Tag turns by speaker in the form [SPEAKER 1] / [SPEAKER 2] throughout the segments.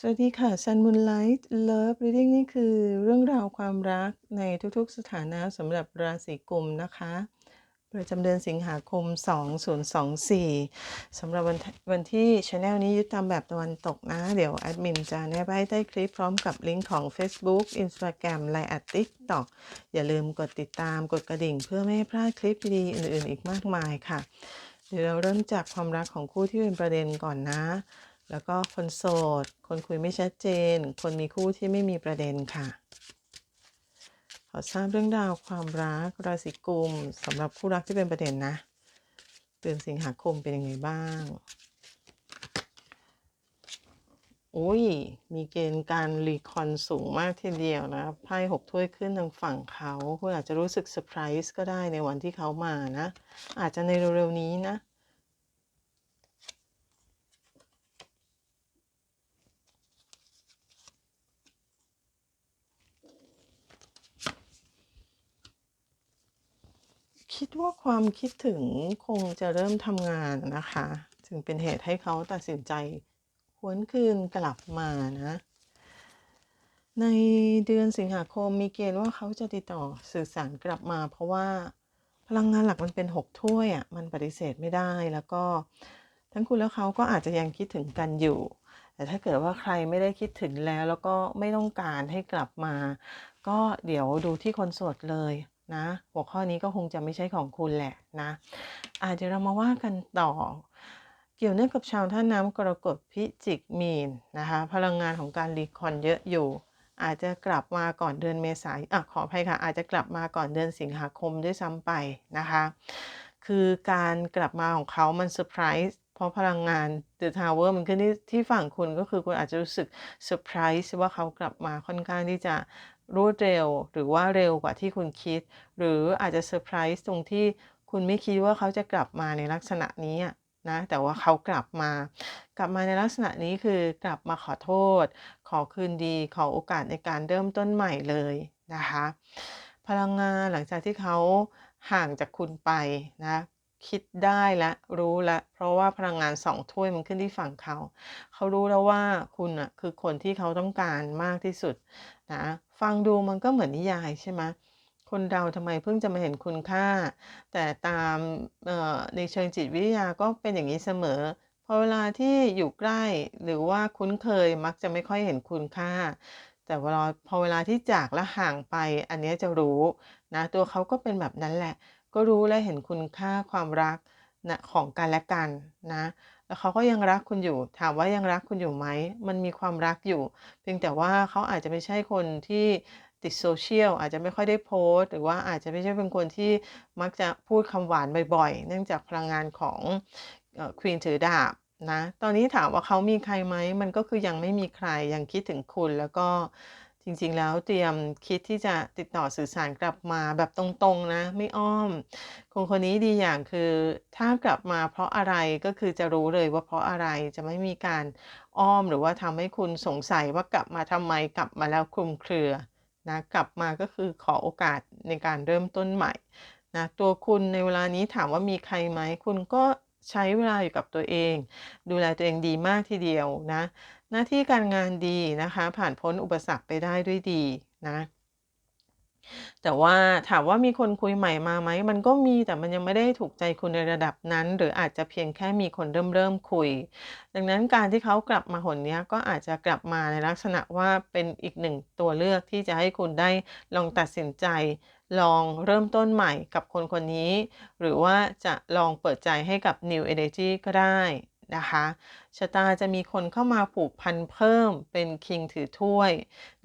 [SPEAKER 1] สวัสดีค่ะ Sun Moonlight Love Reading นี่คือเรื่องราวความรักในทุกๆ สถานะสำหรับราศีกุมนะคะ ประจำเดือนสิงหาคม 2024สำหรับวันทวันที่ช anel นี้ยึดตามแบบตะวันตกนะ เดี๋ยวแอดมินจะแนบไว้ใต้คลิปพร้อมกับลิงก์ของ Facebook Instagram Line และ TikTok อย่าลืมกดติดตามกดกระดิ่ง เพื่อไม่ให้พลาดคลิปดีๆอื่นๆ อีกมากมายค่ะ เดี๋ยวเราเริ่มจากความรักของคู่ที่เป็นประเด็นก่อนนะ แล้วก็คนโสด คนคุยไม่ชัดเจน คนมีคู่ที่ไม่มีประเด็นค่ะ ขอทราบเรื่องราวความรักราศีกุมสำหรับคู่รักที่เป็นประเด็นนะเดือนสิงหาคมเป็นยังไงบ้างอุ้ย มีเกณฑ์การรีคอนสูงมากทีเดียวนะไพ่หกถ้วยขึ้นทางฝั่งเขา คุณอาจจะรู้สึกเซอร์ไพรส์ก็ได้ในวันที่เขามานะ อาจจะในเร็วๆนี้นะ ความคิดถึงคงจะเริ่มทำงานนะคะถึงเป็นเหตุให้เขาตัดสินใจหวนคืนกลับมานะในเดือนสิงหาคมมีเกณฑ์ว่าเขาจะติดต่อสื่อสารกลับมา เพราะว่าพลังงานหลักมันเป็นหกถ้วยอะ่ะมันปฏิเสธไม่ได้แล้วก็ ทั้งคุณและเขาก็อาจจะยังคิดถึงกันอยู่ แต่ถ้าเกิดว่าใครไม่ได้คิดถึงแล้ว แล้วก็ไม่ต้องการให้กลับมา ก็เดี๋ยวดูที่คนโสดเลย นะ หัวข้อนี้ก็คงจะไม่ใช่ของคุณแหละนะอาจจะเรามาว่ากันต่อ เกี่ยวเนื่องกับชาวท่าน้ำกรกฎพิจิกมีนนะคะพลังงานของการรีคอนเยอะอยู่อาจจะกลับมาก่อนเดือนเมษายนอะขออภัยค่ะ อาจจะกลับมาก่อนเดือนสิงหาคมด้วยซ้ำไปนะคะ คือการกลับมาของเขามันเซอร์ไพรส์เพราะพลังงานเดอะทาวเวอร์มันขึ้นที่ที่ฝั่งคุณก็คือคุณอาจจะรู้สึกเซอร์ไพรส์ว่าเขากลับมาค่อนข้างที่จะ รวดเร็ว หรือว่าเร็วกว่าที่คุณคิด หรืออาจจะเซอร์ไพรส์ตรงที่คุณไม่คิดว่าเขาจะกลับมาในลักษณะนี้นะแต่ว่าเขากลับมา กลับมาในลักษณะนี้คือกลับมาขอโทษ ขอคืนดี ขอโอกาสในการเริ่มต้นใหม่เลยนะคะ พลังงานหลังจากที่เขาห่างจากคุณไปนะคิดได้และรู้และ เพราะว่าพลังงานสองถ้วยมันขึ้นที่ฝั่งเขา เขารู้แล้วว่าคุณอะคือคนที่เขาต้องการมากที่สุด นะฟังดูมันก็เหมือนนิยายใช่ไหมคนเราทำไมเพิ่งจะมาเห็นคุณค่า แต่ตามในเชิงจิตวิทยาก็เป็นอย่างนี้เสมอพอเวลาที่อยู่ใกล้หรือว่าคุ้นเคยมักจะไม่ค่อยเห็นคุณค่า แต่เวลาพอเวลาที่จากและห่างไป อันนี้จะรู้นะตัวเขาก็เป็นแบบนั้นแหละ ก็รู้และเห็นคุณค่าความรักนะของกันและกันนะ แล้วเขาก็ยังรักคุณอยู่ ถามว่ายังรักคุณอยู่ไหม มันมีความรักอยู่ เพียงแต่ว่าเขาอาจจะไม่ใช่คนที่ติดโซเชียลอาจจะไม่ค่อยได้โพสต์ หรือว่าอาจจะไม่ใช่เป็นคนที่มักจะพูดคำหวานบ่อยๆ เนื่องจากพลังงานของควีนถือดาบนะ ตอนนี้ถามว่าเขามีใครไหม มันก็คือยังไม่มีใครยังคิดถึงคุณแล้วก็ จริงๆ แล้วเตรียมคิดที่จะติดต่อสื่อสารกลับมาแบบตรงๆนะ ไม่อ้อม คนคนนี้ดีอย่างคือถ้ากลับมาเพราะอะไรก็คือจะรู้เลยว่าเพราะอะไรจะไม่มีการอ้อมหรือว่าทำให้คุณสงสัยว่ากลับมาทำไมกลับมาแล้วคลุมเครือนะกลับมาก็คือขอโอกาสในการเริ่มต้นใหม่นะตัวคุณในเวลานี้ถามว่ามีใครไหมคุณก็ใช้เวลาอยู่กับตัวเอง ดูแลตัวเองดีมากทีเดียวนะ หน้าที่การงานดีนะคะ ผ่านพ้นอุปสรรคไปได้ด้วยดีนะแต่ว่าถามว่ามีคนคุยใหม่มาไหม มันก็มีแต่มันยังไม่ได้ถูกใจคุณในระดับนั้น หรืออาจจะเพียงแค่มีคนเริ่มเริ่มคุย ดังนั้นการที่เขากลับมาหนนี้ก็อาจจะกลับมาในลักษณะว่าเป็นอีกหนึ่งตัวเลือกที่จะให้คุณได้ลองตัดสินใจ ลองเริ่มต้นใหม่กับคนคนนี้ หรือว่าจะลองเปิดใจให้กับ New Energy ก็ได้ นะคะชะตาจะมีคนเข้ามาผูกพันเพิ่มเป็นคิงถือถ้วย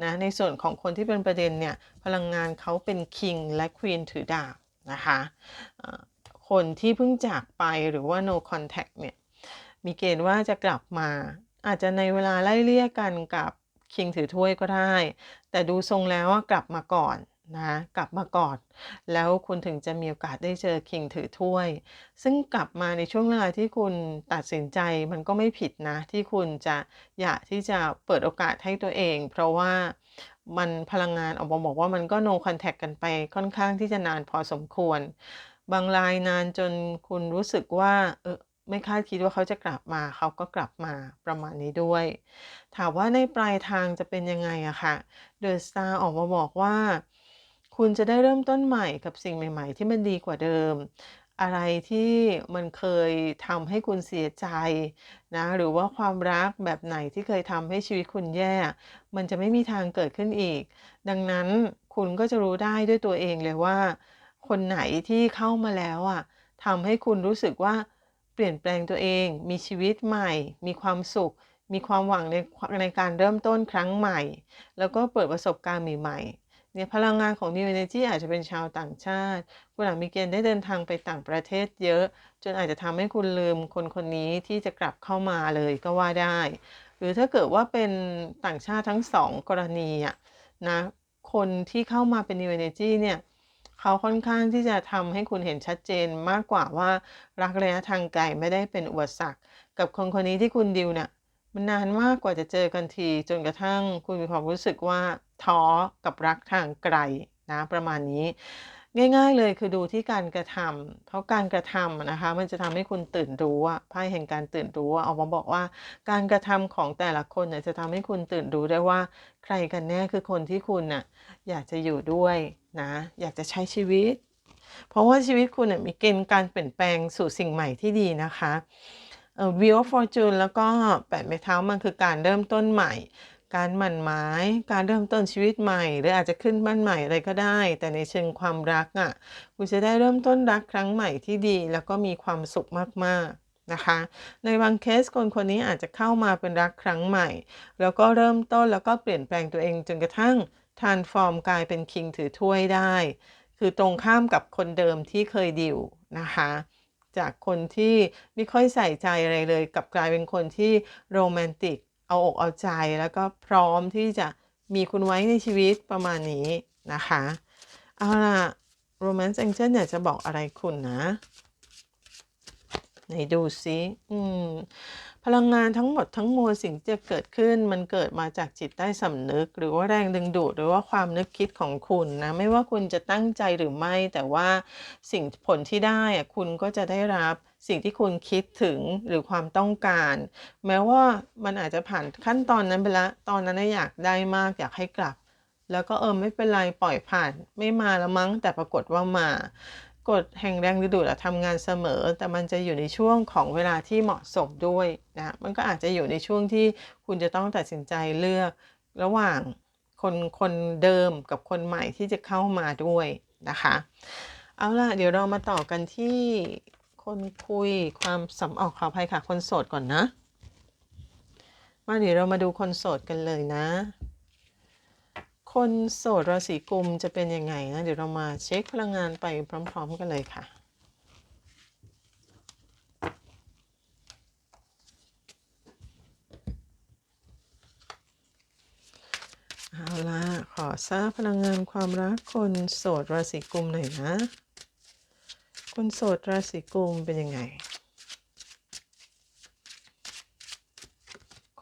[SPEAKER 1] นะในส่วนของคนที่เป็นประเด็นเนี่ยพลังงานเขาเป็นคิงและควีนถือดาบนะคะคนที่เพิ่งจากไปหรือว่า no contact เนี่ยมีเกณฑ์ว่าจะกลับมา อาจจะในเวลาไล่เลี่ยกันกับคิงถือถ้วยก็ได้ แต่ดูทรงแล้วว่ากลับมาก่อน นะกลับมาก่อน แล้วคุณถึงจะมีโอกาสได้เจอคิงถือถ้วย ซึ่งกลับมาในช่วงเวลาที่คุณตัดสินใจมันก็ไม่ผิดนะ ที่คุณจะอยากที่จะเปิดโอกาสให้ตัวเอง เพราะว่ามันพลังงานออกมาบอกว่ามันก็ no contact กันไปค่อนข้างที่จะนานพอสมควร บางรายนานจนคุณรู้สึกว่าเออไม่คาดคิดว่าเขาจะกลับมาเขาก็กลับมาประมาณนี้ด้วย ถามว่าในปลายทางจะเป็นยังไงอะค่ะ The Star ออกมาบอกว่า คุณจะได้เริ่มต้นใหม่กับสิ่งใหม่ ๆ ที่มันดีกว่าเดิม อะไรที่มันเคยทำให้คุณเสียใจนะหรือว่าความรักแบบไหนที่เคยทำให้ชีวิตคุณแย่ มันจะไม่มีทางเกิดขึ้นอีก ดังนั้นคุณก็จะรู้ได้ด้วยตัวเองเลยว่า คนไหนที่เข้ามาแล้วอะทำให้คุณรู้สึกว่าเปลี่ยนแปลงตัวเอง มีชีวิตใหม่ มีความสุข มีความหวังในในการเริ่มต้นครั้งใหม่ แล้วก็เปิดประสบการณ์ใหม่ๆ เนี่ยพลังงานของ New Energy อาจจะเป็นชาวต่างชาติ คุณอาจมีเกณฑ์ได้เดินทางไปต่างประเทศเยอะ จนอาจจะทำให้คุณลืมคนคนนี้ที่จะกลับเข้ามาเลยก็ว่าได้ หรือถ้าเกิดว่าเป็นต่างชาติทั้งสองกรณีอะนะคนที่เข้ามาเป็น New Energy เนี่ยเขาค่อนข้างที่จะทำให้คุณเห็นชัดเจนมากกว่าว่ารักระยะทางไกลไม่ได้เป็นอุปสรรค กับคนคนนี้ที่คุณดิวเนี่ย มันนานมากกว่าจะเจอกันที จนกระทั่งคุณมีความรู้สึกว่าท้อกับรักทางไกลนะประมาณนี้ ง่าย ๆ เลยคือดูที่การกระทำเพราะการกระทำนะคะ มันจะทำให้คุณตื่นรู้อะไพ่แห่งการตื่นรู้ออกมาบอกว่า การกระทำของแต่ละคนเนี่ยจะทำให้คุณตื่นรู้ได้ว่า ใครกันแน่คือคนที่คุณน่ะอยากจะอยู่ด้วยนะ อยากจะใช้ชีวิต เพราะว่าชีวิตคุณน่ะมีเกณฑ์การเปลี่ยนแปลงสู่สิ่งใหม่ที่ดีนะคะ เอ่อ Wheel of Fortune แล้วก็แปดไม้เท้ามันคือการเริ่มต้นใหม่ การหมั่นหมาย การเริ่มต้นชีวิตใหม่ หรืออาจจะขึ้นบ้านใหม่อะไรก็ได้ แต่ในเชิงความรักอะ่ะคุณจะได้เริ่มต้นรักครั้งใหม่ที่ดี แล้วก็มีความสุขมากๆนะคะในบางเคสคนคนนี้อาจจะเข้ามาเป็นรักครั้งใหม่ แล้วก็เริ่มต้นแล้วก็เปลี่ยนแปลงตัวเองจนกระทั่งทานฟอร์มกลายเป็นคิงถือถ้วยได้ คือตรงข้ามกับคนเดิมที่เคยดิวนะคะ จากคนที่ไม่ค่อยใส่ใจอะไรเลยกับกลายเป็นคนที่โรแมนติก เอาอกเอาใจแล้วก็พร้อมที่จะมีคุณไว้ในชีวิตประมาณนี้นะคะเอาล่ะ Romance Angel อยากจะบอกอะไรคุณนะ ไหนดูซิอืม พลังงานทั้งหมดทั้งมวลสิ่งที่จะเกิดขึ้น มันเกิดมาจากจิตใต้สำนึก หรือว่าแรงดึงดูดหรือว่าความนึกคิดของคุณนะไม่ว่าคุณจะตั้งใจหรือไม่ แต่ว่าสิ่งผลที่ได้คุณก็จะได้รับสิ่งที่คุณคิดถึงหรือความต้องการ แม้ว่ามันอาจจะผ่านขั้นตอนนั้นไปแล้วตอนนั้นอยากได้มากอยากให้กลับ แล้วก็เออไม่เป็นไรปล่อยผ่าน ไม่มาแล้วมั้งแต่ปรากฏว่ามา กฎแห่งแรงดึงดูดอะทำงานเสมอ แต่มันจะอยู่ในช่วงของเวลาที่เหมาะสมด้วยนะมันก็อาจจะอยู่ในช่วงที่คุณจะต้องตัดสินใจเลือกระหว่างคนคนเดิมกับคนใหม่ที่จะเข้ามาด้วยนะคะ เอาล่ะ เดี๋ยวเรามาต่อกันที่คนคุยความสำออกขออภัยค่ะ คนโสดก่อนนะมาเดี๋ยวเรามาดูคนโสดกันเลยนะ คนโสดราศีกุมจะเป็นยังไงนะ เดี๋ยวเรามาเช็คพลังงานไปพร้อม ๆ กันเลยค่ะ เอาล่ะขอทราบพลังงานความรักคนโสดราศีกุมหน่อยนะ คนโสดราศีกุมเป็นยังไง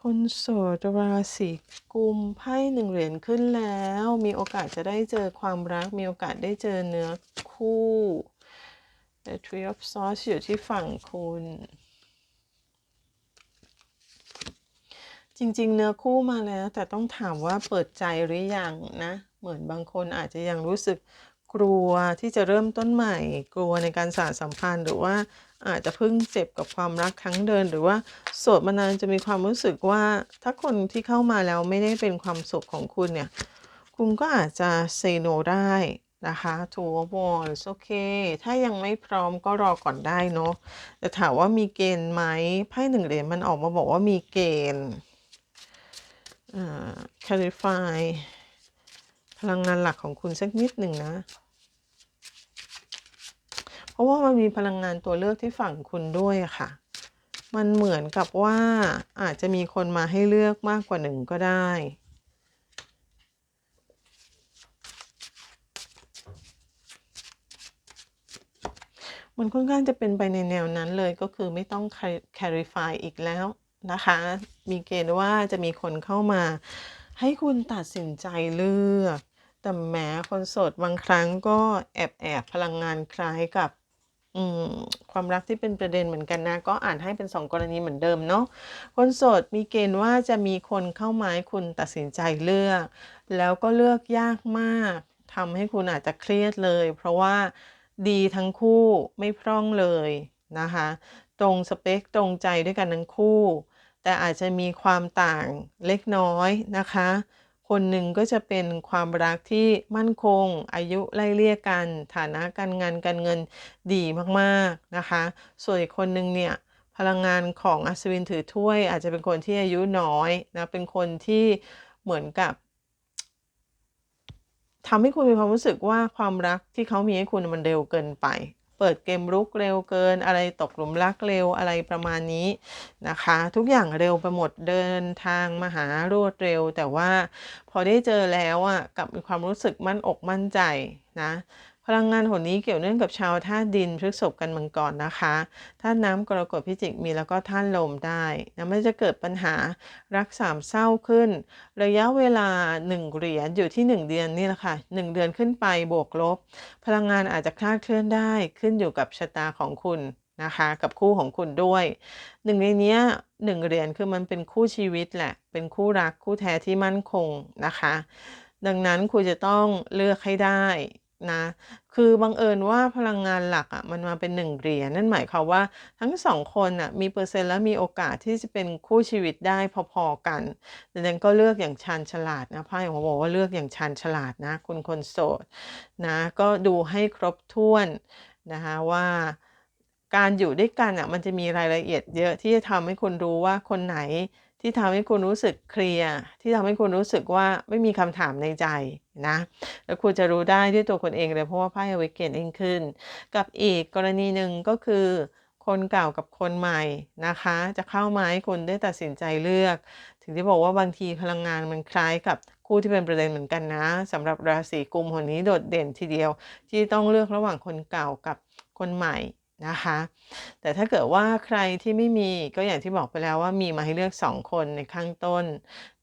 [SPEAKER 1] คนโสดราศีกุมไพ่หนึ่งเหรียญขึ้นแล้ว มีโอกาสจะได้เจอความรัก มีโอกาสได้เจอเนื้อคู่ The Tree of Swords อยู่ที่ฝั่งคุณ จริงๆ เนื้อคู่มาแล้ว แต่ต้องถามว่าเปิดใจหรือยังนะ เหมือนบางคนอาจจะยังรู้สึกกลัวที่จะเริ่มต้นใหม่ กลัวในการสานสัมพันธ์หรือว่า อาจจะเพิ่งเจ็บกับความรักครั้งเดิน หรือว่าโสดมานานจะมีความรู้สึกว่า ถ้าคนที่เข้ามาแล้วไม่ได้เป็นความสุขของคุณเนี่ย คุณก็อาจจะเซโนได้นะคะทูวอนโอเค ถ้ายังไม่พร้อมก็รอก่อนได้เนาะแต่ถามว่ามีเกณฑ์ไหมไพ่หนึ่งเหรียญมันออกมาบอกว่ามีเกณฑ์อ่า clarify พลังงานหลักของคุณสักนิดหนึ่งนะ ราะว่ามันมีพลังงานตัวเลือกที่ฝั่งคุณด้วยค่ะ มันเหมือนกับว่าอาจจะมีคนมาให้เลือกมากกว่าหนึ่งก็ได้ มันค่อนข้างจะเป็นไปในแนวนั้นเลยก็คือไม่ต้อง clarify อีกแล้วนะคะ มีเกณฑ์ว่าจะมีคนเข้ามา ให้คุณตัดสินใจเลือกแต่แม้คนโสดบางครั้งก็แอบแอบพลังงานคล้ายกับ ความรักที่เป็นประเด็นเหมือนกันนะ ก็อ่านให้เป็น 2 กรณีเหมือนเดิมเนาะคนโสดมีเกณฑ์ว่าจะมีคนเข้ามาให้คุณตัดสินใจเลือก แล้วก็เลือกยากมากทำให้คุณอาจจะเครียดเลย เพราะว่าดีทั้งคู่ไม่พร่องเลยนะคะ ตรงสเปคตรงใจด้วยกันทั้งคู่ แต่อาจจะมีความต่างเล็กน้อยนะคะ คนหนึ่งก็จะเป็นความรักที่มั่นคง อายุไล่เลี่ยกัน ฐานะการงานการเงินดีมากๆนะคะ ส่วนอีกคนหนึ่งเนี่ยพลังงานของอัศวินถือถ้วย อาจจะเป็นคนที่อายุน้อยนะเป็นคนที่เหมือนกับทำให้คุณมีความรู้สึกว่าความรักที่เขามีให้คุณมันเร็วเกินไป เปิดเกมรุกเร็วเกิน อะไรตกหลุมรักเร็วอะไรประมาณนี้นะคะ ทุกอย่างเร็วไปหมดเดินทางมาหารวดเร็ว แต่ว่าพอได้เจอแล้วอะกลับมีความรู้สึกมั่นอกมั่นใจนะ ลังงานหนนี้เกี่ยวเนื่องกับชาวธาตุดินพฤกษภกันมังกรนะคะธาตุน้ำกรกฎพิจิกมีแล้วก็ธาตุลมได้นะมันจะเกิดปัญหารักสามเศร้าขึ้น ระยะเวลา 1 เหรียญอยู่ที่ 1 เดือนนี่แหละค่ะ 1 เดือนขึ้นไปบวกลบ พลังงานอาจจะคลาดเคลื่อนได้ขึ้นอยู่กับชะตาของคุณนะคะกับคู่ของคุณด้วยหนึ่งในนี้หนึ่งเหรียญคือมันเป็นคู่ชีวิตแหละ เป็นคู่รักคู่แท้ที่มั่นคงนะคะ ดังนั้นคุณจะต้องเลือกให้ได้ นะ คือบังเอิญว่าพลังงานหลักอะ่ะมันมาเป็นหนึ่งเหรียญนั่นหมายความว่าทั้งสองคนอะมีเปอร์เซ็นต์และมีโอกาสที่จะเป็นคู่ชีวิตได้พอๆกันดังนั้นก็เลือกอย่างชาญฉลาดนะไพ่ผมบอกว่าเลือกอย่างชาญฉลาดนะคุณคนโสดนะก็ดูให้ครบถ้วนนะคะว่าการอยู่ด้วยกันอะมันจะมีรายละเอียดเยอะที่จะทำให้คุณรู้ว่าคนไหน ที่ทำให้คุณรู้สึกเคลียร์ที่ทำให้คุณรู้สึกว่าไม่มีคำถามในใจนะแล้วคุณจะรู้ได้ด้วยตัวคุณเองเลยเพราะว่าไพ่เวกเกนเองขึ้น กับอีกกรณีหนึ่งก็คือคนเก่ากับคนใหม่นะคะ จะเข้ามาให้คุณได้ตัดสินใจเลือก ถึงที่บอกว่าบางทีพลังงานมันคล้ายกับคู่ที่เป็นประเด็นเหมือนกันนะสำหรับราศีกุมคนนี้โดดเด่นทีเดียว ที่ต้องเลือกระหว่างคนเก่ากับคนใหม่ นะคะ แต่ถ้าเกิดว่าใครที่ไม่มีก็อย่างที่บอกไปแล้วว่ามีมาให้เลือก 2 คนในข้างต้น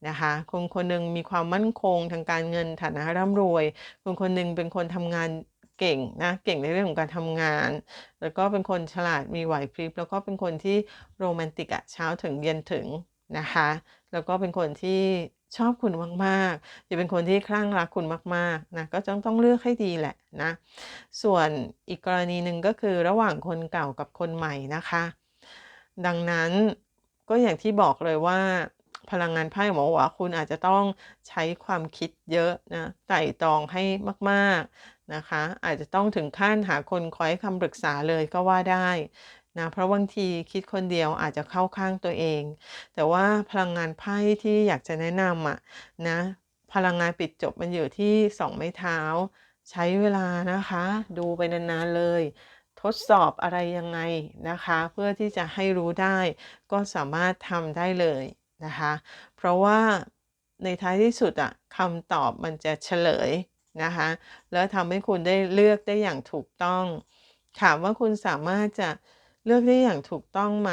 [SPEAKER 1] นะคะคนคนหนึ่งมีความมั่นคงทางการเงินฐานะร่ำรวย คนคนหนึ่งเป็นคนทำงานเก่งนะเก่งในเรื่องของการทำงาน แล้วก็เป็นคนฉลาดมีไหวพริบแล้วก็เป็นคนที่โรแมนติกอะเช้าถึงเย็นถึงนะคะ แล้วก็เป็นคนที่ ชอบคุณมากๆจะเป็นคนที่คลั่งรักคุณมากๆนะก็ต้องต้องเลือกให้ดีแหละนะ ส่วนอีกกรณีหนึ่งก็คือระหว่างคนเก่ากับคนใหม่นะคะ ดังนั้นก็อย่างที่บอกเลยว่า พลังงานไพ่บอว่าคุณอาจจะต้องใช้ความคิดเยอะนะไต่ตองให้มากๆนะคะ อาจจะต้องถึงขั้นหาคนคอยคำปรึกษาเลยก็ว่าได้ นะเพราะบางทีคิดคนเดียวอาจจะเข้าข้างตัวเอง แต่ว่าพลังงานไพ่ที่อยากจะแนะนำอะนะพลังงานปิดจบมันอยู่ที่สองไม้เท้า ใช้เวลานะคะ ดูไปนานๆเลย ทดสอบอะไรยังไงนะคะ เพื่อที่จะให้รู้ได้ ก็สามารถทำได้เลยนะคะ เพราะว่าในท้ายที่สุดอะคำตอบมันจะเฉลยนะคะ แล้วทำให้คุณได้เลือกได้อย่างถูกต้อง ถามว่าคุณสามารถจะ เลือกได้อย่างถูกต้องไหม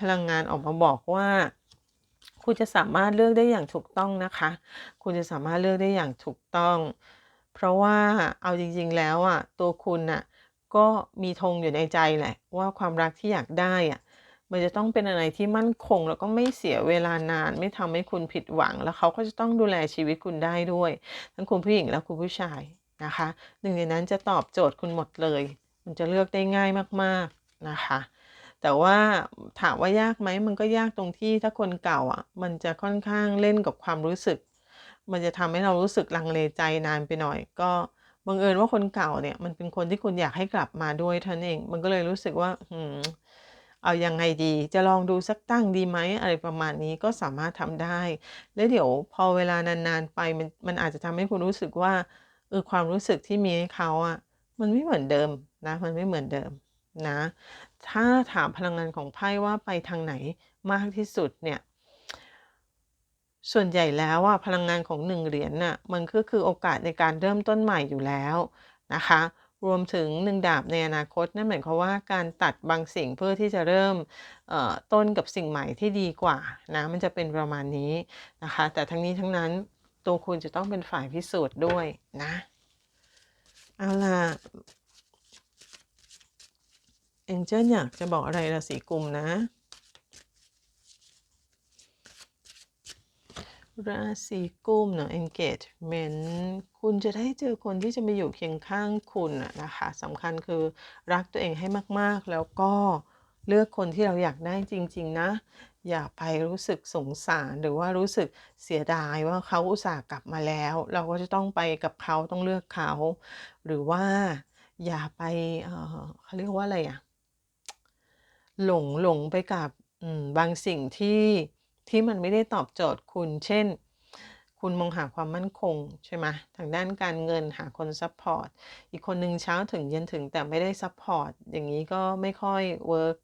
[SPEAKER 1] พลังงานออกมาบอกว่า คุณจะสามารถเลือกได้อย่างถูกต้องนะคะ คุณจะสามารถเลือกได้อย่างถูกต้อง เพราะว่าเอาจริง ๆ แล้วอะตัวคุณน่ะก็มีธงอยู่ในใจแหละ ว่าความรักที่อยากได้อะมันจะต้องเป็นอะไรที่มั่นคง แล้วก็ไม่เสียเวลานาน ไม่ทำให้คุณผิดหวัง แล้วเขาก็จะต้องดูแลชีวิตคุณได้ด้วย ทั้งคุณผู้หญิงและคุณผู้ชายนะคะ หนึ่งในนั้นจะตอบโจทย์คุณหมดเลย มันจะเลือกได้ง่ายมากๆ นะคะ แต่ว่าถามว่ายากไหมมันก็ยากตรงที่ถ้าคนเก่าอะ มันจะค่อนข้างเล่นกับความรู้สึก มันจะทำให้เรารู้สึกลังเลใจนานไปหน่อย ก็บังเอิญว่าคนเก่าเนี่ยมันเป็นคนที่คุณอยากให้กลับมาด้วยท่านเอง มันก็เลยรู้สึกว่าอืมเอายังไงดี จะลองดูสักตั้งดีไหมอะไรประมาณนี้ก็สามารถทำได้ แล้วเดี๋ยวพอเวลานานๆไปมันมันอาจจะทำให้คุณรู้สึกว่าเออความรู้สึกที่มีให้เขาอะมันไม่เหมือนเดิมนะ มันไม่เหมือนเดิม นะ ถ้าถามพลังงานของไพ่ว่าไปทางไหนมากที่สุดเนี่ย ส่วนใหญ่แล้วอะพลังงานของหนึ่งเหรียญน่ะ มันก็คือโอกาสในการเริ่มต้นใหม่อยู่แล้วนะคะ รวมถึงหนึ่งดาบในอนาคตนั่นหมายความว่าการตัดบางสิ่งเพื่อที่จะเริ่มต้นกับสิ่งใหม่ที่ดีกว่านะ มันจะเป็นประมาณนี้นะคะ แต่ทั้งนี้ทั้งนั้นตัวคุณจะต้องเป็นฝ่ายพิสูจน์ด้วยนะ เอาล่ะ เอ็นเจิลอยากจะบอกอะไรราศีกุมนะ ราศีกุมเนาะ engagement คุณจะได้เจอคนที่จะมาอยู่เคียงข้างคุณอะนะคะสำคัญคือรักตัวเองให้มากๆ แล้วก็เลือกคนที่เราอยากได้จริง ๆ นะ อย่าไปรู้สึกสงสารหรือว่ารู้สึกเสียดายว่าเขาอุตส่าห์กลับมาแล้ว เราก็จะต้องไปกับเขาต้องเลือกเขา หรือว่าอย่าไปเเขาเรียกว่าอะไรอะ หลงหลงไปกับบางสิ่งที่ที่มันไม่ได้ตอบโจทย์คุณ เช่น คุณมองหาความมั่นคงใช่ไหมทางด้านการเงินหาคนซัพพอร์ต อีกคนหนึ่งเช้าถึงเย็นถึงแต่ไม่ได้ซัพพอร์ต อย่างนี้ก็ไม่ค่อยเวิร์ก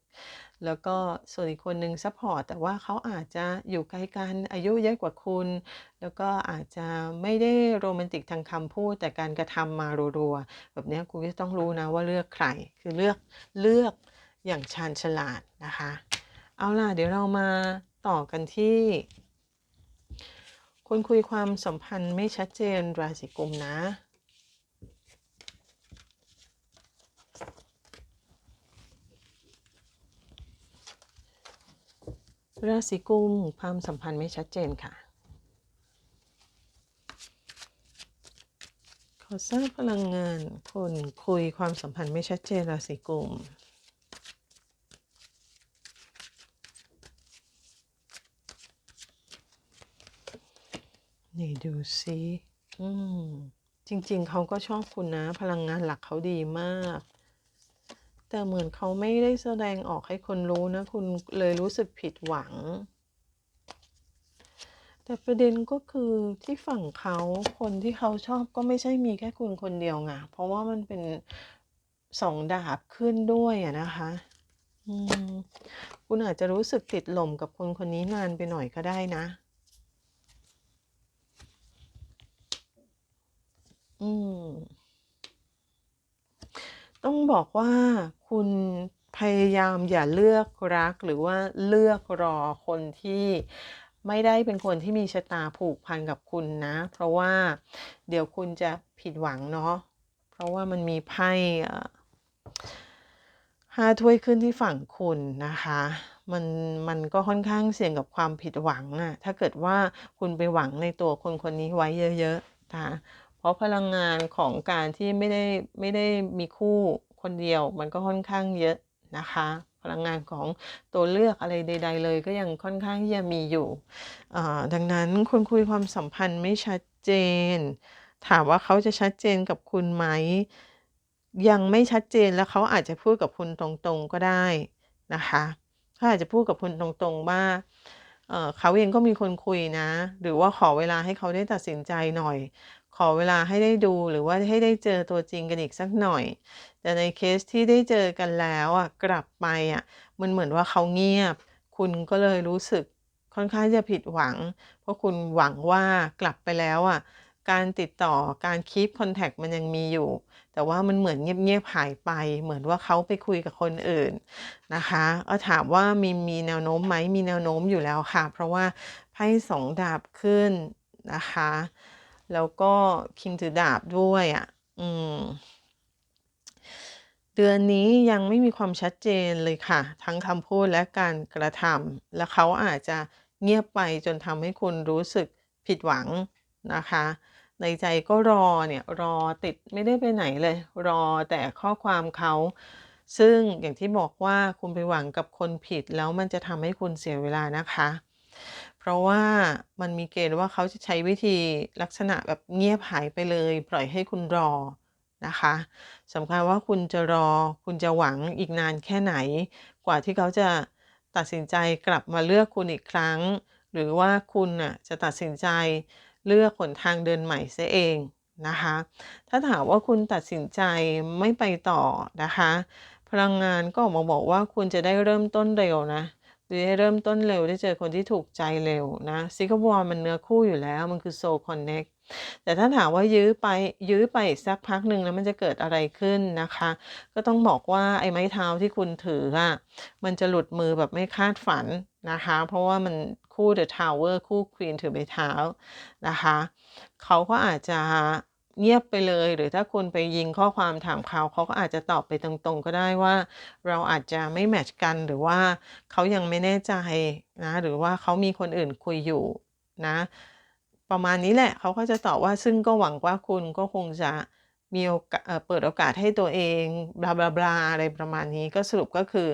[SPEAKER 1] แล้วก็ส่วนอีกคนหนึ่งซัพพอร์ตแต่ว่าเขาอาจจะอยู่ไกลกันอายุเยอะกว่าคุณ แล้วก็อาจจะไม่ได้โรแมนติกทางคำพูดแต่การกระทำมารัวๆแบบนี้คุณก็ต้องรู้นะว่าเลือกใคร คือเลือกเลือก อย่างชาญฉลาดนะคะ เอาล่ะ เดี๋ยวเรามาต่อกันที่ คนคุยความสัมพันธ์ไม่ชัดเจนราศีกุมนะราศีกุมความสัมพันธ์ไม่ชัดเจนค่ะ ขอทราบพลังงานคนคุยความสัมพันธ์ไม่ชัดเจนราศีกุม นี่ดูซิอืมจริง ๆ เขาก็ชอบคุณนะ พลังงานหลักเขาดีมาก แต่เหมือนเขาไม่ได้แสดงออกให้คนรู้นะ คุณเลยรู้สึกผิดหวัง แต่ประเด็นก็คือที่ฝั่งเขาคนที่เขาชอบก็ไม่ใช่มีแค่คุณคนเดียวไงเพราะว่ามันเป็นสองดาบขึ้นด้วยอะนะคะอืมคุณอาจจะรู้สึกติดหล่มกับคนคนนี้นานไปหน่อยก็ได้นะ อืม ต้องบอกว่าคุณพยายามอย่าเลือกรักหรือว่าเลือกรอคนที่ไม่ได้เป็นคนที่มีชะตาผูกพันกับคุณนะ เพราะว่าเดี๋ยวคุณจะผิดหวังเนาะเพราะว่ามันมีไพ่ห้าถ้วยขึ้นที่ฝั่งคุณนะคะมันมันก็ค่อนข้างเสี่ยงกับความผิดหวังอะถ้าเกิดว่าคุณไปหวังในตัวคนคนนี้ไว้เยอะๆนะคะ ราะพลังงานของการที่ไม่ได้ไม่ได้มีคู่คนเดียว มันก็ค่อนข้างเยอะนะคะ พลังงานของตัวเลือกอะไรใด ๆ เลย ก็ยังค่อนข้างที่จะมีอยู่ดังนั้นคนคุยความสัมพันธ์ไม่ชัดเจน ถามว่าเขาจะชัดเจนกับคุณไหม ยังไม่ชัดเจนแล้วเขาอาจจะพูดกับคุณตรงๆก็ได้นะคะเขาอาจจะพูดกับคุณตรงๆว่าเเขาเองก็มีคนคุยนะ หรือว่าขอเวลาให้เขาได้ตัดสินใจหน่อย ขอเวลาให้ได้ดูหรือว่าให้ได้เจอตัวจริงกันอีกสักหน่อย แต่ในเคสที่ได้เจอกันแล้วอะกลับไปอะมันเหมือนว่าเขาเงียบ คุณก็เลยรู้สึกค่อนข้างจะผิดหวัง เพราะคุณหวังว่ากลับไปแล้วอะการติดต่อการคีปคอนแทคมันยังมีอยู่ แต่ว่ามันเหมือนเงียบๆหายไป เหมือนว่าเขาไปคุยกับคนอื่นนะคะก็ถามว่ามีมีแนวโน้มไหมมีแนวโน้มอยู่แล้วค่ะ เพราะว่าไพ่สองดาบขึ้นนะคะ แล้วก็คิงถือดาบด้วยอะ อืม เดือนนี้ยังไม่มีความชัดเจนเลยค่ะ ทั้งคำพูดและการกระทำและเขาอาจจะเงียบไปจนทำให้คุณรู้สึกผิดหวังนะคะ ในใจก็รอเนี่ยรอติดไม่ได้ไปไหนเลย รอแต่ข้อความเขาซึ่งอย่างที่บอกว่าคุณไปหวังกับคนผิดแล้วมันจะทำให้คุณเสียเวลานะคะ ราะว่ามันมีเกณฑ์ว่าเขาจะใช้วิธีลักษณะแบบเงียบหายไปเลย ปล่อยให้คุณรอนะคะสำคัญว่าคุณจะรอ คุณจะหวังอีกนานแค่ไหน กว่าที่เขาจะตัดสินใจกลับมาเลือกคุณอีกครั้ง หรือว่าคุณน่ะจะตัดสินใจเลือกหนทางเดินใหม่เสียเองนะคะ ถ้าถามว่าคุณตัดสินใจไม่ไปต่อนะคะ พลังงานก็ออกมาบอกว่าคุณจะได้เริ่มต้นเร็วนะ หรือได้เริ่มต้นเร็วได้เจอคนที่ถูกใจเร็วนะซิกวอร์มันเนื้อคู่อยู่แล้ว มันคือโซคอนเน็กแต่ถ้าถามว่ายื้อไปยื้อไปสักพักหนึ่งแล้วมันจะเกิดอะไรขึ้นนะคะ ก็ต้องบอกว่าไอ้ไม้เท้าที่คุณถืออะมันจะหลุดมือแบบไม่คาดฝันนะคะ เพราะว่ามันคู่เดอะทาวเวอร์คู่ควีนถือไม้เท้านะคะ เขาก็อาจจะ เงียบไปเลย หรือถ้าคุณไปยิงข้อความถามเขาเขาก็อาจจะตอบไปตรงๆ ก็ได้ว่า เราอาจจะไม่แมตช์กันหรือว่าเขายังไม่แน่ใจนะ หรือว่าเขามีคนอื่นคุยอยู่นะ ประมาณนี้แหละเขาก็จะตอบว่าซึ่งก็หวังว่าคุณก็คงจะมีโอกาเอ่อเปิดโอกาสให้ตัวเองบลาๆๆอะไรประมาณนี้ก็สรุปก็คือ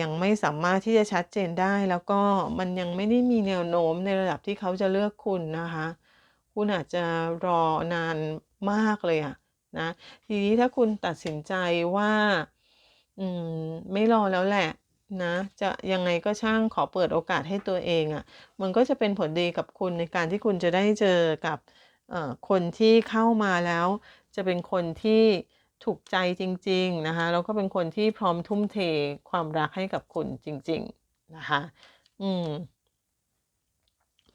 [SPEAKER 1] ยังไม่สามารถที่จะชัดเจนได้ แล้วก็มันยังไม่ได้มีแนวโน้มในระดับที่เขาจะเลือกคุณนะคะ คุณอาจจะรอนานมากเลยอะนะทีนี้ถ้าคุณตัดสินใจว่าอืมไม่รอแล้วแหละนะจะยังไงก็ช่างขอเปิดโอกาสให้ตัวเองอะมันก็จะเป็นผลดีกับคุณในการที่คุณจะได้เจอกับคนที่เข้ามาแล้ว จะเป็นคนที่ถูกใจจริง ๆ นะคะแล้วก็เป็นคนที่พร้อมทุ่มเทความรักให้กับคุณจริง ๆ นะคะ อืม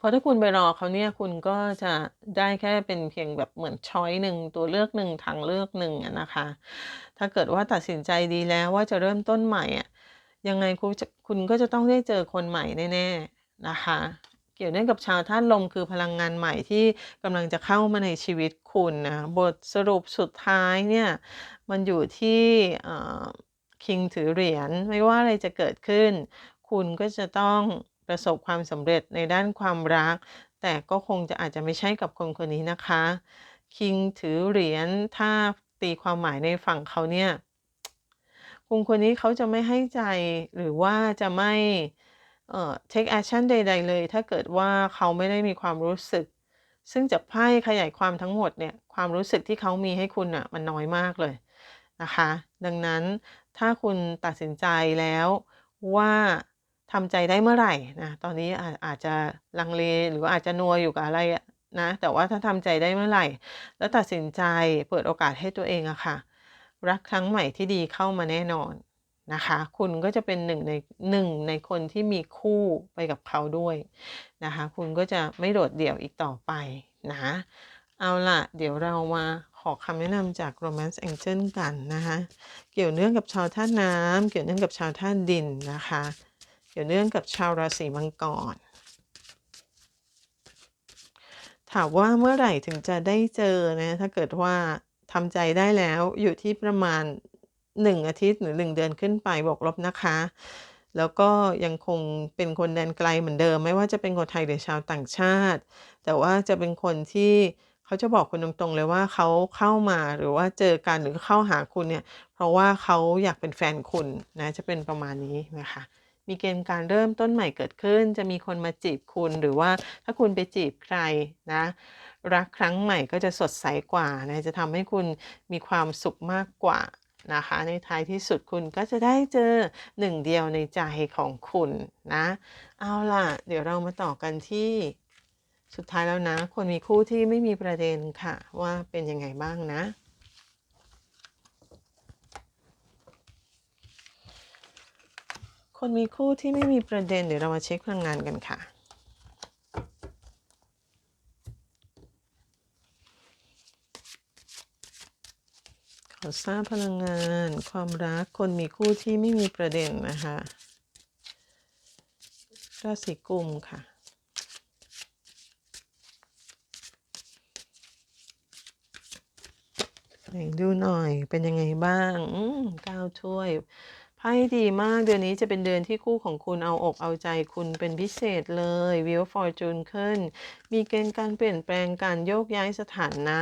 [SPEAKER 1] ราะถ้าคุณไปรอเขาเนี่ยคุณก็จะได้แค่เป็นเพียงแบบเหมือนช้อยหนึ่งตัวเลือกหนึ่งทางเลือกหนึ่งนะคะ ถ้าเกิดว่าตัดสินใจดีแล้วว่าจะเริ่มต้นใหม่อะยังไงคุณคุณก็จะต้องได้เจอคนใหม่แน่ๆนะคะ เกี่ยวเนื่องกับชาวธาตุลมคือพลังงานใหม่ที่กำลังจะเข้ามาในชีวิตคุณนะบทสรุปสุดท้ายเนี่ยมันอยู่ที่คิงถือเหรียญไม่ว่าอะไรจะเกิดขึ้น คุณก็จะต้อง ประสบความสำเร็จในด้านความรัก แต่ก็คงจะอาจจะไม่ใช่กับคนคนนี้นะคะ คิงถือเหรียญถ้าตีความหมายในฝั่งเขาเนี่ยคุณคนนี้เขาจะไม่ให้ใจหรือว่าจะไม่เอ่อเทกแอกชันใด ๆ เลย ถ้าเกิดว่าเขาไม่ได้มีความรู้สึก ซึ่งจากไพ่ขยายความทั้งหมดเนี่ยความรู้สึกที่เขามีให้คุณน่ะมันน้อยมากเลยนะคะ ดังนั้นถ้าคุณตัดสินใจแล้วว่า ทำใจได้เมื่อไหร่นะตอนนี้อาจอาจจะลังเลหรืออาจจะนัวอยู่กับอะไรนะแต่ว่าถ้าทำใจได้เมื่อไหร่ แล้วตัดสินใจเปิดโอกาสให้ตัวเองอะค่ะ รักครั้งใหม่ที่ดีเข้ามาแน่นอนนะคะ คุณก็จะเป็นหนึ่งในหนึ่งในคนที่มีคู่ไปกับเขาด้วยนะคะ คุณก็จะไม่โดดเดี่ยวอีกต่อไปนะเอาล่ะ เดี๋ยวเรามาขอคำแนะนำจาก Romance Angel กันนะคะ เกี่ยวเนื่องกับชาวธาตุน้ำเกี่ยวเนื่องกับชาวธาตุดินนะคะ เกี่ยวเนื่องกับชาวราศีมังกร ถามว่าเมื่อไหร่ถึงจะได้เจอนะ ถ้าเกิดว่าทำใจได้แล้วอยู่ที่ประมาณ 1 อาทิตย์หรือ 1 เดือนขึ้นไปบวกลบนะคะ แล้วก็ยังคงเป็นคนแดนไกลเหมือนเดิม ไม่ว่าจะเป็นคนไทยหรือชาวต่างชาติ แต่ว่าจะเป็นคนที่เขาจะบอกคุณตรงๆเลยว่าเขาเข้ามาหรือว่าเจอกันหรือเข้าหาคุณเนี่ย เพราะว่าเขาอยากเป็นแฟนคุณนะจะเป็นประมาณนี้นะคะ มีเกณฑ์การเริ่มต้นใหม่เกิดขึ้น จะมีคนมาจีบคุณหรือว่าถ้าคุณไปจีบใครนะ รักครั้งใหม่ก็จะสดใสกว่านะจะทำให้คุณมีความสุขมากกว่านะคะ ในท้ายที่สุดคุณก็จะได้เจอหนึ่งเดียวในใจของคุณนะ เอาล่ะ เดี๋ยวเรามาต่อกันที่สุดท้ายแล้วนะ คนมีคู่ที่ไม่มีประเด็นค่ะ ว่าเป็นยังไงบ้างนะ คนมีคู่ที่ไม่มีประเด็นเดี๋ยวเรามาเช็คพลังงานกันค่ะ ขอทราบพลังงาน ความรักคนมีคู่ที่ไม่มีประเด็นนะคะราศีกุมค่ะไหนดูหน่อยเป็นยังไงบ้าง อืม9ถ้วย ไพ่ดีมากเดือนนี้จะเป็นเดือนที่คู่ของคุณเอาอกเอาใจคุณเป็นพิเศษเลย Wheel of Fortune ขึ้น มีเกณฑ์การเปลี่ยนแปลงการโยกย้ายสถานะ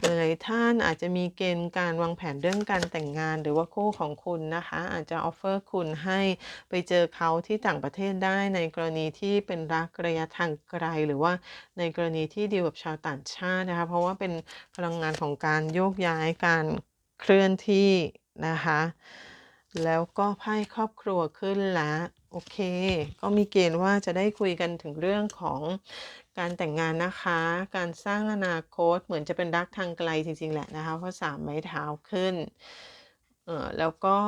[SPEAKER 1] หลายท่านอาจจะมีเกณฑ์การวางแผนเรื่องการแต่งงาน หรือว่าคู่ของคุณนะคะ อาจจะออฟเฟอร์คุณให้ไปเจอเขาที่ต่างประเทศได้ในกรณีที่เป็นรักระยะทางไกล หรือว่าในกรณีที่ดีลกับชาวต่างชาตินะคะ เพราะว่าเป็นพลังงานของการโยกย้ายการเคลื่อนที่นะคะ แล้วก็ไพ่ครอบครัวขึ้นล้วโอเค ก็มีเกณฑ์ว่าจะได้คุยกันถึงเรื่องของการแต่งงานนะคะ การสร้างอนาคตเหมือนจะเป็นรักทางไกลจริงๆแหละนะคะเพราะ3ไม้เท้าขึ้นเออแล้วก็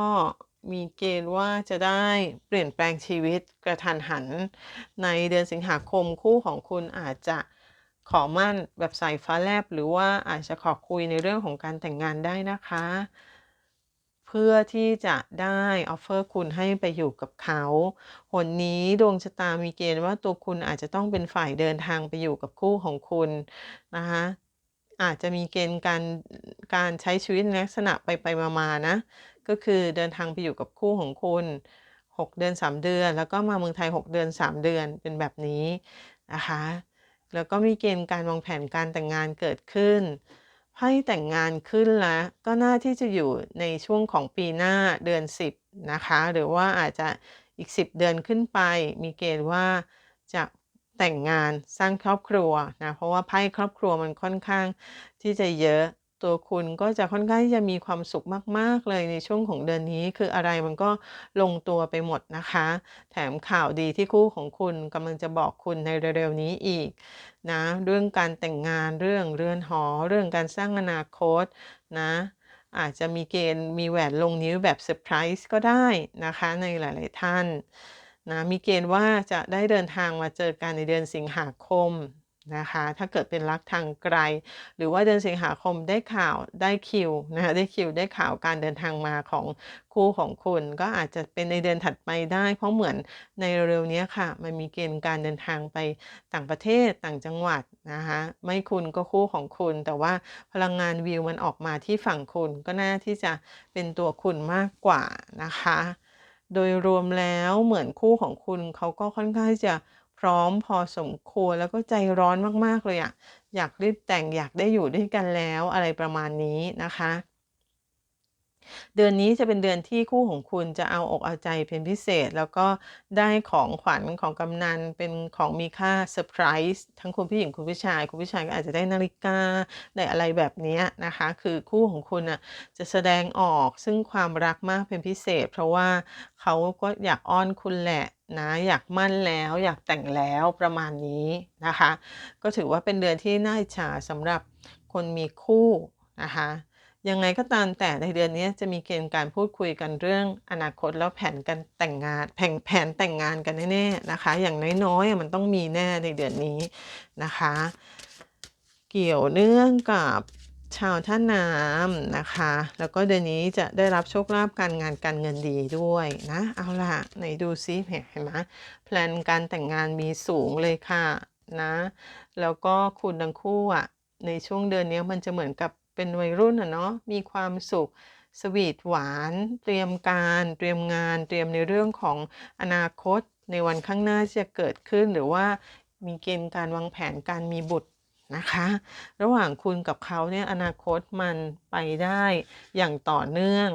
[SPEAKER 1] มีเกณฑ์ว่าจะได้เปลี่ยนแปลงชีวิตกระทันหัน ในเดือนสิงหาคมคู่ของคุณอาจจะขอมั่นแบบใสายฟ้าแลบ หรือว่าอาจจะขอคุยในเรื่องของการแต่งงานได้นะคะ พื่อที่จะได้ออฟเฟอร์คุณให้ไปอยู่กับเขาหนนี้ดวงชะตามีเกณฑ์ว่าตัวคุณอาจจะต้องเป็นฝ่ายเดินทางไปอยู่กับคู่ของคุณนะคะอาจจะมีเกณฑ์การการใช้ชีวิตลักษณะไปไปมาๆนะ ก็คือเดินทางไปอยู่กับคู่ของคุณ 6 เดือน 3 เดือน แล้วก็มาเมืองไทย 6 เดือน 3 เดือนเป็นแบบนี้นะคะ แล้วก็มีเกณฑ์การวางแผนการแต่งงานเกิดขึ้น ไพ่แต่งงานขึ้นแล้ว ก็น่าที่จะอยู่ในช่วงของปีหน้าเดือน 10 นะคะ หรือว่าอาจจะอีก 10 เดือนขึ้นไป มีเกณฑ์ว่าจะแต่งงานสร้างครอบครัวนะ เพราะว่าไพ่ครอบครัวมันค่อนข้างที่จะเยอะ ตัวคุณก็จะค่อนข้างที่จะมีความสุขมาก ๆ เลยในช่วงของเดือนนี้คืออะไรมันก็ลงตัวไปหมดนะคะ แถมข่าวดีที่คู่ของคุณกำลังจะบอกคุณในเร็วๆนี้อีกนะเรื่องการแต่งงานเรื่องเรือนหอ เรื่องการสร้างอนาคตนะอาจจะมีเกณฑ์มีแหวนลงนิ้วแบบเซอร์ไพรส์ก็ได้นะคะในหลาย ๆ ท่านนะมีเกณฑ์ว่าจะได้เดินทางมาเจอกันในเดือนสิงหาคม นะคะ ถ้าเกิดเป็นรักทางไกล หรือว่าเดือนสิงหาคมได้ข่าวได้คิวนะคะได้คิวได้ข่าวการเดินทางมาของคู่ของคุณ ก็อาจจะเป็นในเดือนถัดไปได้ เพราะเหมือนในเร็วๆนี้ค่ะ มันมีเกณฑ์การเดินทางไปต่างประเทศต่างจังหวัดนะคะไม่คุณก็คู่ของคุณ แต่ว่าพลังงานวีลมันออกมาที่ฝั่งคุณก็น่าที่จะเป็นตัวคุณมากกว่านะคะ โดยรวมแล้วเหมือนคู่ของคุณเขาก็ค่อนข้างที่จะ พร้อมพอสมควรแล้วก็ใจร้อนมากๆเลยอะอยากรีบแต่งอยากได้อยู่ด้วยกันแล้วอะไรประมาณนี้นะคะเดือนนี้จะเป็นเดือนที่คู่ของคุณจะเอาอกเอาใจเป็นพิเศษ แล้วก็ได้ของขวัญของกำนัลเป็นของมีค่าเซอร์ไพรส์ทั้งคุณผู้หญิงคุณผู้ชาย คุณผู้ชายก็อาจจะได้นาฬิกาได้อะไรแบบนี้นะคะ คือคู่ของคุณน่ะจะแสดงออกซึ่งความรักมากเป็นพิเศษ เพราะว่าเขาก็อยากอ้อนคุณแหละ นะอยากมั่นแล้วอยากแต่งแล้วประมาณนี้นะคะ ก็ถือว่าเป็นเดือนที่น่าอิจฉาสำหรับคนมีคู่นะคะยังไงก็ตามแต่ในเดือนนี้จะมีเกณฑ์การพูดคุยกันเรื่องอนาคตแล้วแผนการแต่งงานแผนแผนแต่งงานกันแน่ๆนะคะ อย่างน้อยๆมันต้องมีแน่ในเดือนนี้นะคะ เกี่ยวเนื่องกับ ชาวธาน้ำนะคะ แล้วก็เดือนนี้จะได้รับโชคลาภการงานการเงินดีด้วยนะ เอาล่ะไหนดูซิเห็นเห็นไหมแพลนการแต่งงานมีสูงเลยค่ะนะ แล้วก็คุณทั้งคู่อะในช่วงเดือนนี้มันจะเหมือนกับเป็นวัยรุ่นอะเนาะมีความสุขสวีทหวาน เตรียมการเตรียมงาน เตรียมในเรื่องของอนาคตในวันข้างหน้าจะเกิดขึ้นหรือว่ามีเกณฑ์การวางแผนการมีบุตร นะคะ ระหว่างคุณกับเขาเนี่ยอนาคตมันไปได้อย่างต่อเนื่อง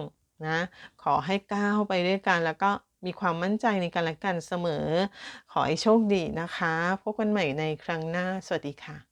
[SPEAKER 1] นะ ขอให้ก้าวไปด้วยกันแล้วก็มีความมั่นใจในกันและกันเสมอ ขอให้โชคดีนะคะ พบกันใหม่ในครั้งหน้า สวัสดีค่ะ